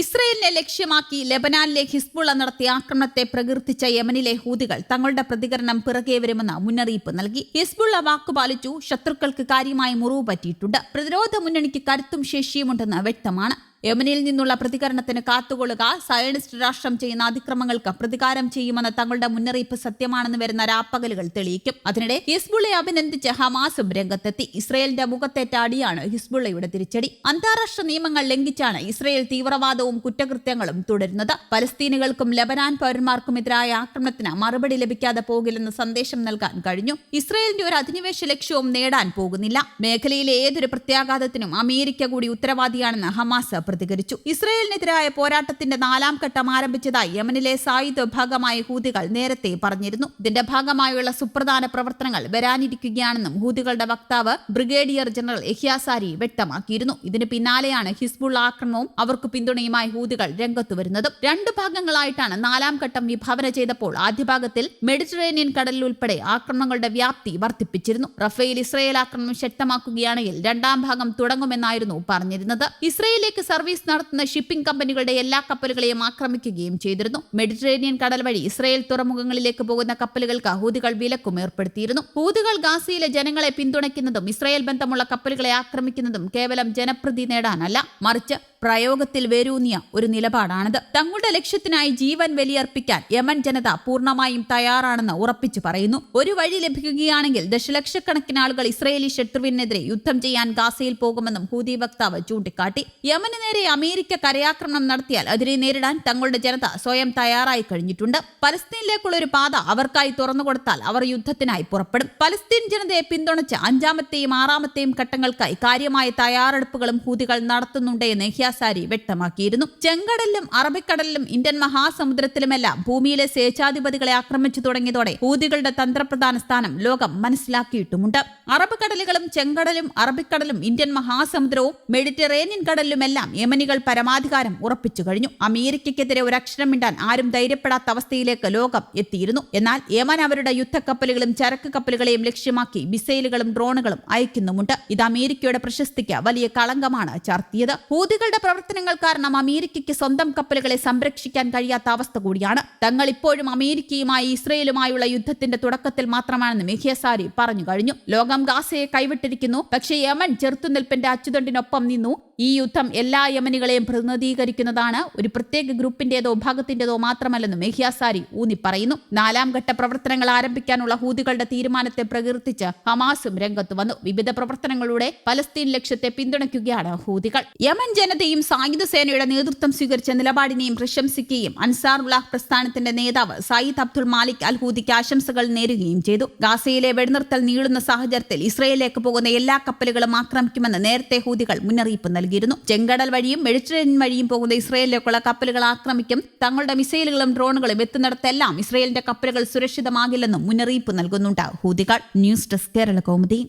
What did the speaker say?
ഇസ്രയേലിനെ ലക്ഷ്യമാക്കി ലെബനാനിലെ ഹിസ്ബുള്ള നടത്തിയ ആക്രമണത്തെ പ്രകീർത്തിച്ച യമനിലെ ഹൂതികൾ തങ്ങളുടെ പ്രതികരണം പിറകെ വരുമെന്ന് മുന്നറിയിപ്പ് നൽകി. ഹിസ്ബുള്ള വാക്കുപാലിച്ചു ശത്രുക്കൾക്ക് കാര്യമായി മുറിവ് പറ്റിയിട്ടുണ്ട്. പ്രതിരോധ മുന്നണിക്ക് കരുത്തും ശേഷിയുമുണ്ടെന്ന് വ്യക്തമാണ്. യമനിൽ നിന്നുള്ള പ്രതികരണത്തിന് കാത്തുകൊള്ളുക സയനിസ്റ്റ് രാഷ്ട്രം ചെയ്യുന്ന അതിക്രമങ്ങൾക്ക് പ്രതികാരം ചെയ്യുമെന്ന തങ്ങളുടെ മുന്നറിയിപ്പ് സത്യമാണെന്ന് വരുന്ന രാപ്പകലുകൾ തെളിയിക്കും. അതിനിടെ ഹിസ്ബുള്ളയെ അഭിനന്ദിച്ച് ഹമാസും രംഗത്തെത്തി. ഇസ്രയേലിന്റെ മുഖത്തേറ്റ അടിയാണ് ഹിസ്ബുള്ളയുടെ തിരിച്ചടി. അന്താരാഷ്ട്ര നിയമങ്ങൾ ലംഘിച്ചാണ് ഇസ്രയേൽ തീവ്രവാദവും കുറ്റകൃത്യങ്ങളും തുടരുന്നത്. പലസ്തീനുകൾക്കും ലബനാൻ പൗരന്മാർക്കുമെതിരായ ആക്രമണത്തിന് മറുപടി ലഭിക്കാതെ പോകില്ലെന്ന് സന്ദേശം നൽകാൻ കഴിഞ്ഞു. ഇസ്രയേലിന്റെ ഒരു അധിനിവേശ ലക്ഷ്യവും നേടാൻ പോകുന്നില്ല. മേഖലയിലെ ഏതൊരു പ്രത്യാഘാതത്തിനും അമേരിക്ക കൂടി ഉത്തരവാദിയാണെന്ന് ഹമാസ് പ്രതികരിച്ചു. ഇസ്രയേലിനെതിരായ പോരാട്ടത്തിന്റെ നാലാം ഘട്ടം ആരംഭിച്ചതായി യമനിലെ സായുധ വിഭാഗമായ ഹൂതികൾ നേരത്തെ പറഞ്ഞിരുന്നു. ഇതിന്റെ ഭാഗമായുള്ള സുപ്രധാന പ്രവർത്തനങ്ങൾ വരാനിരിക്കുകയാണെന്നും ഹൂതികളുടെ വക്താവ് ബ്രിഗേഡിയർ ജനറൽ എഹ്യാസാരി വ്യക്തമാക്കിയിരുന്നു. ഇതിന് പിന്നാലെയാണ് ഹിസ്ബുൾ ആക്രമണവും അവർക്ക് പിന്തുണയുമായി ഹൂതികൾ രംഗത്തു വരുന്നതും. രണ്ട് ഭാഗങ്ങളായിട്ടാണ് നാലാം ഘട്ടം വിഭാവന ചെയ്തപ്പോൾ ആദ്യ ഭാഗത്തിൽ മെഡിറ്ററേനിയൻ കടലിൽ ഉൾപ്പെടെ ആക്രമണങ്ങളുടെ വ്യാപ്തി വർദ്ധിപ്പിച്ചിരുന്നു. റഫേൽ ഇസ്രയേൽ ആക്രമണം ശക്തമാക്കുകയാണെങ്കിൽ രണ്ടാം ഭാഗം തുടങ്ങുമെന്നായിരുന്നു പറഞ്ഞിരുന്നത്. ഇസ്രയേലിലേക്ക് സർവീസ് നടത്തുന്ന ഷിപ്പിംഗ് കമ്പനികളുടെ എല്ലാ കപ്പലുകളെയും ആക്രമിക്കുകയും ചെയ്തിരുന്നു. മെഡിറ്ററേനിയൻ കടൽ വഴി ഇസ്രയേൽ തുറമുഖങ്ങളിലേക്ക് പോകുന്ന കപ്പലുകൾക്ക് ഹൂതികൾ വിലക്കും ഏർപ്പെടുത്തിയിരുന്നു. ഹൂതികൾ ഗാസയിലെ ജനങ്ങളെ പിന്തുണയ്ക്കുന്നതും ഇസ്രയേൽ ബന്ധമുള്ള കപ്പലുകളെ ആക്രമിക്കുന്നതും കേവലം ജനപ്രതി നേടാനല്ല മറിച്ച് പ്രയോഗത്തിൽ വേരൂന്നിയ ഒരു നിലപാടാണിത്. തങ്ങളുടെ ലക്ഷ്യത്തിനായി ജീവൻ ബലിയർപ്പിക്കാൻ യമൻ ജനത പൂർണമായും തയ്യാറാണെന്ന് ഉറപ്പിച്ചു പറയുന്നു. ഒരു വഴി ലഭിക്കുകയാണെങ്കിൽ ദശലക്ഷക്കണക്കിന് ആളുകൾ ഇസ്രയേലി ശത്രുവിനെതിരെ യുദ്ധം ചെയ്യാൻ ഗാസയിൽ പോകുമെന്നും ഹൂതി വക്താവ് ചൂണ്ടിക്കാട്ടി. യമന് നേരെ അമേരിക്ക കരയാക്രമണം നടത്തിയാൽ അതിനെ നേരിടാൻ തങ്ങളുടെ ജനത സ്വയം തയ്യാറായി കഴിഞ്ഞിട്ടുണ്ട്. പലസ്തീനിലേക്കുള്ള ഒരു പാത അവർക്കായി തുറന്നു കൊടുത്താൽ അവർ യുദ്ധത്തിനായി പുറപ്പെടും. പലസ്തീൻ ജനതയെ പിന്തുണച്ച് അഞ്ചാമത്തെയും ആറാമത്തെയും ഘട്ടങ്ങൾക്കായി കാര്യമായ തയ്യാറെടുപ്പുകളും ഹൂതികൾ നടത്തുന്നുണ്ട് എന്ന് ഹിയാസാരി വ്യക്തമാക്കിയിരുന്നു. ചെങ്കടലിലും അറബിക്കടലിലും ഇന്ത്യൻ മഹാസമുദ്രത്തിലുമെല്ലാം ഭൂമിയിലെ സ്വേച്ഛാധിപതികളെ ആക്രമിച്ചു തുടങ്ങിയതോടെ ഹൂതികളുടെ തന്ത്രപ്രധാന സ്ഥാനം ലോകം മനസ്സിലാക്കിയിട്ടുമുണ്ട്. അറബ് കടലുകളും ചെങ്കടലും അറബിക്കടലും ഇന്ത്യൻ മഹാസമുദ്രവും മെഡിറ്ററേനിയൻ കടലിലുമെല്ലാം യമനികൾ പരമാധികാരം ഉറപ്പിച്ചു കഴിഞ്ഞു. അമേരിക്കയ്ക്കെതിരെ ഒരു അക്ഷരം മിണ്ടാൻ ആരും ധൈര്യപ്പെടാത്ത അവസ്ഥയിലേക്ക് ലോകം എത്തിയിരുന്നു. എന്നാൽ യമൻ അവരുടെ യുദ്ധക്കപ്പലുകളും ചരക്ക് കപ്പലുകളെയും ലക്ഷ്യമാക്കി മിസൈലുകളും ഡ്രോണുകളും അയക്കുന്നുമുണ്ട്. ഇത് അമേരിക്കയുടെ പ്രശസ്തിക്ക് വലിയ കളങ്കമാണ് ചാർത്തിയത്. ഹൂതികളുടെ പ്രവർത്തനങ്ങൾ കാരണം അമേരിക്കയ്ക്ക് സ്വന്തം കപ്പലുകളെ സംരക്ഷിക്കാൻ കഴിയാത്ത അവസ്ഥ കൂടിയാണ്. തങ്ങൾ ഇപ്പോഴും അമേരിക്കയുമായി ഇസ്രയേലുമായുള്ള യുദ്ധത്തിന്റെ തുടക്കത്തിൽ മാത്രമാണെന്ന് മെഹിയസാരി പറഞ്ഞു കഴിഞ്ഞു. ലോകം ഗാസയെ കൈവിട്ടിരിക്കുന്നു. പക്ഷേ യമൻ ചെറുത്തുനിൽപ്പിന്റെ അച്ചുതണ്ടിനൊപ്പം നിന്നു. ഈ യുദ്ധം എല്ലാ യമനികളെയും പ്രതിനിധീകരിക്കുന്നതാണ്. ഒരു പ്രത്യേക ഗ്രൂപ്പിന്റേതോ ഭാഗത്തിന്റേതോ മാത്രമല്ലെന്നും മെഹിയാസാരി ഊന്നി പറയുന്നു. നാലാം ഘട്ട പ്രവർത്തനങ്ങൾ ആരംഭിക്കാനുള്ള ഹൂതികളുടെ തീരുമാനത്തെ പ്രകീർത്തിച്ച് ഹമാസും രംഗത്ത് വന്നു. വിവിധ പ്രവർത്തനങ്ങളുടെ പലസ്തീൻ ലക്ഷ്യത്തെ പിന്തുണയ്ക്കുകയാണ് ഹൂതികൾ. യമൻ ജനതയും സായുധ സേനയുടെ നേതൃത്വം സ്വീകരിച്ച നിലപാടിനെയും പ്രശംസിക്കുകയും അൻസാർ ഉള്ളാഹ് പ്രസ്ഥാനത്തിന്റെ നേതാവ് സയ്യിദ് അബ്ദുൾ മാലിക് അൽ ഹൂദിക്ക് ആശംസകൾ നേരുകയും ചെയ്തു. ഗാസയിലെ വെടിനിർത്തൽ നീളുന്ന സാഹചര്യത്തിൽ ഇസ്രയേലിലേക്ക് പോകുന്ന എല്ലാ കപ്പലുകളും ആക്രമിക്കുമെന്ന് നേരത്തെ ഹൂതികൾ മുന്നറിയിപ്പ് നൽകിയിരുന്നു. ചെങ്കടൽ വഴിയും മെഡിറ്ററേനിയൻ വഴിയും പോകുന്ന ഇസ്രയേലിലേക്കുള്ള കപ്പലുകൾ ആക്രമിക്കും. തങ്ങളുടെ മിസൈലുകളും ഡ്രോണുകളും എത്തുന്നിടത്തെല്ലാം ഇസ്രയേലിന്റെ കപ്പലുകൾ സുരക്ഷിതമാകില്ലെന്നും മുന്നറിയിപ്പ് നൽകുന്നുണ്ട്. ഹൂതികൾ ന്യൂസ് ഡെസ്ക് കേരള കൗമുദി.